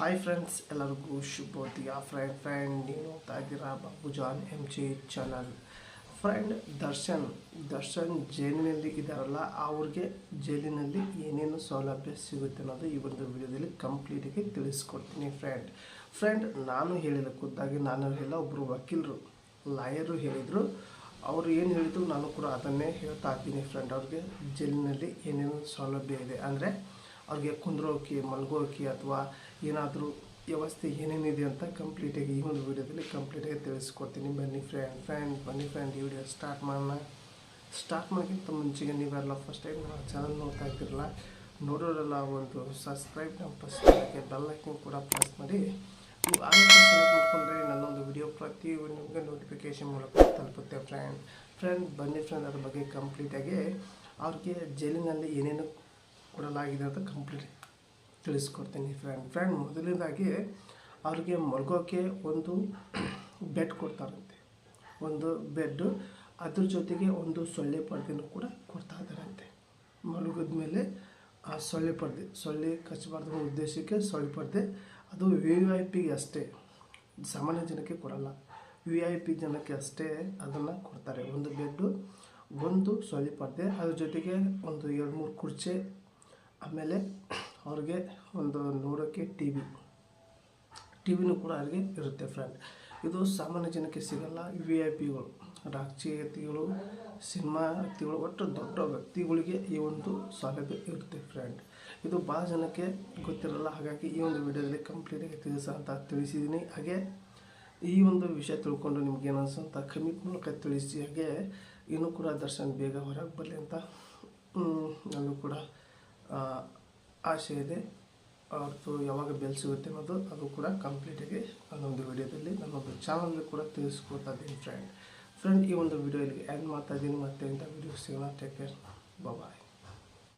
Hi friends ಎಲ್ಲರಿಗೂ ಶುಭೋದಯ friend friend ನೀವು ನೋಡ್ತಾ ಇದ್ದೀರಾ Babujan M G channel friend Darshan Darshan ಜೈಲಿನಲ್ಲಿ ಇದ್ದಾರಲ್ಲ, ಅವ್ರಿಗೆ ಜೈಲಿನಲ್ಲಿ ಏನೇನು ಸೌಲಭ್ಯ ಸಿಗುತ್ತೆ ಅನ್ನೋದು ಈ ಒಂದು ವಿಡಿಯೋದಲ್ಲಿ ಕಂಪ್ಲೀಟಾಗಿ ತಿಳಿಸ್ಕೊಡ್ತೀನಿ ಫ್ರೆಂಡ್ ಫ್ರೆಂಡ್ ನಾನು ಹೇಳಿದ ಖುದ್ದಾಗಿ ನಾನು ಹೇಳಿಲ್ಲ ಒಬ್ಬರು ವಕೀಲರು, ಲಾಯರು ಹೇಳಿದರು. ಅವರು ಏನು ಹೇಳಿದ್ರು ನಾನು ಕೂಡ ಅದನ್ನೇ ಹೇಳ್ತಾ ಇದ್ದೀನಿ ಫ್ರೆಂಡ್ ಅವ್ರಿಗೆ ಜೈಲಿನಲ್ಲಿ ಏನೇನು ಸೌಲಭ್ಯ ಇದೆ ಅಂದರೆ ಅವ್ರಿಗೆ ಕುಂದ್ರೋಕೆ, ಮಲ್ಗೋಕೆ ಅಥವಾ ಏನಾದರೂ ವ್ಯವಸ್ಥೆ ಏನೇನಿದೆ ಅಂತ ಕಂಪ್ಲೀಟಾಗಿ ಈ ಒಂದು ವೀಡಿಯೋದಲ್ಲಿ ಕಂಪ್ಲೀಟಾಗಿ ತಿಳಿಸ್ಕೊಡ್ತೀನಿ. ಬನ್ನಿ ಫ್ರೆಂಡ್ ಫ್ರೆಂಡ್ ಬನ್ನಿ ಫ್ರೆಂಡ್ ಈ ವಿಡಿಯೋ ಸ್ಟಾರ್ಟ್ ಮಾಡೋಣ. ಸ್ಟಾರ್ಟ್ ಮಾಡೋಕ್ಕಿಂತ ಮುಂಚೆಗೆ ನೀವೆಲ್ಲ ಫಸ್ಟ್ ಟೈಮ್ ನಾವು ಚಾನಲ್ ನೋಡ್ತಾ ಇದ್ದೀರಲ್ಲ ನೋಡೋರೆಲ್ಲ ಒಂದು ಸಬ್ಸ್ಕ್ರೈಬ್ ನಮ್ಮ ಫಸ್ಟ್ ಬೆಲ್ ಐಕನ್ ಕೂಡ ಪ್ರೆಸ್ ಮಾಡಿ. ನೀವು ಮಾಡ್ಕೊಂಡ್ರೆ ನನ್ನೊಂದು ವಿಡಿಯೋ ಪ್ರತಿ ನಿಮಗೆ ನೋಟಿಫಿಕೇಶನ್ ಮೂಲಕ ತಲುಪುತ್ತೆ ಫ್ರೆಂಡ್ ಫ್ರೆಂಡ್ ಬನ್ನಿ ಫ್ರೆಂಡ್ ಅದ್ರ ಬಗ್ಗೆ ಕಂಪ್ಲೀಟಾಗಿ ಅವ್ರಿಗೆ ಜೈಲಿನಲ್ಲಿ ಏನೇನು ಕೊಡಲಾಗಿದೆ ಅಂತ ಕಂಪ್ಲೀಟ್ ತಿಳಿಸ್ಕೊಡ್ತೀನಿ ಫ್ರೆಂಡ್ ಫ್ರೆಂಡ್ ಮೊದಲನೇದಾಗಿ ಅವ್ರಿಗೆ ಮಲ್ಗೋಕ್ಕೆ ಒಂದು ಬೆಡ್ ಕೊಡ್ತಾರಂತೆ. ಒಂದು ಬೆಡ್ಡು ಅದ್ರ ಜೊತೆಗೆ ಒಂದು ಸೊಳ್ಳೆ ಪರ್ದೆನೂ ಕೂಡ ಕೊಡ್ತಾ ಇದ್ದಾರಂತೆ. ಮಲಗಿದ ಮೇಲೆ ಆ ಸೊಳ್ಳೆ ಪರ್ದೆ, ಸೊಳ್ಳೆ ಕಚ್ಚಬಾರ್ದು ಉದ್ದೇಶಕ್ಕೆ ಸೊಳ್ಳೆ ಪರ್ದೆ, ಅದು ವಿ ಐ ಪಿಗೆ ಅಷ್ಟೇ. ಸಾಮಾನ್ಯ ಜನಕ್ಕೆ ಕೊಡಲ್ಲ. ವಿ ಐ ಪಿ ಜನಕ್ಕೆ ಅಷ್ಟೇ ಅದನ್ನು ಕೊಡ್ತಾರೆ. ಒಂದು ಬೆಡ್ಡು ಒಂದು ಸೊಳ್ಳೆ ಪರ್ದೆ, ಅದ್ರ ಜೊತೆಗೆ ಒಂದು ಎರಡು ಮೂರು ಕುರ್ಚಿ ಆಮೇಲೆ ಅವ್ರಿಗೆ ಒಂದು ನೋಡೋಕ್ಕೆ ಟಿ ವಿ. ಟಿ ವಿನೂ ಕೂಡ ಅವ್ರಿಗೆ ಇರುತ್ತೆ ಫ್ರೆಂಡ್ ಇದು ಸಾಮಾನ್ಯ ಜನಕ್ಕೆ ಸಿಗಲ್ಲ. ವಿ ಐ ಪಿಗಳು ರಾಜಕೀಯತಿಗಳು ಸಿನಿಮಾ ವ್ಯಕ್ತಿಗಳು ಒಟ್ಟು ದೊಡ್ಡ ವ್ಯಕ್ತಿಗಳಿಗೆ ಈ ಒಂದು ಸೌಲಭ್ಯ ಇರುತ್ತೆ ಫ್ರೆಂಡ್ ಇದು ಭಾಳ ಜನಕ್ಕೆ ಗೊತ್ತಿರಲ್ಲ. ಹಾಗಾಗಿ ಈ ಒಂದು ವಿಡಿಯೋದಲ್ಲಿ ಕಂಪ್ಲೀಟಾಗಿ ತಿಳಿಸ ಅಂತ ತಿಳಿಸಿದ್ದೀನಿ ಹಾಗೆ ಈ ಒಂದು ವಿಷಯ ತಿಳ್ಕೊಂಡು ನಿಮ್ಗೆ ಏನು ಅಂತ ಕಮೆಂಟ್ ಮೂಲಕ ತಿಳಿಸಿ. ಹಾಗೆ ಇನ್ನೂ ಕೂಡ ದರ್ಶನ್ ಬೇಗ ಹೊರಗೆ ಬರಲಿ ಅಂತ ನಾನು ಕೂಡ ಆಸೆ ಇದೆ. ಅವ್ರದ್ದು ಯಾವಾಗ ಬೆಲ್ ಸಿಗುತ್ತೆ ಅನ್ನೋದು ಅದು ಕೂಡ ಕಂಪ್ಲೀಟಾಗಿ ನನ್ನೊಂದು ವಿಡಿಯೋದಲ್ಲಿ ನನ್ನೊಂದು ಚಾನಲ್ ಕೂಡ ತಿಳಿಸ್ಕೊಡ್ತಾ ಇದ್ದೀನಿ ಫ್ರೆಂಡ್ ಫ್ರೆಂಡ್ ಈ ಒಂದು ವಿಡಿಯೋ ಇಲ್ಲಿ ಎಂಡ್ ಮಾಡ್ತಾ ಇದ್ದೀನಿ. ಮತ್ತೆ ಇಂಥ ವಿಡಿಯೋ ಸಿಗೋಣ. Take care bye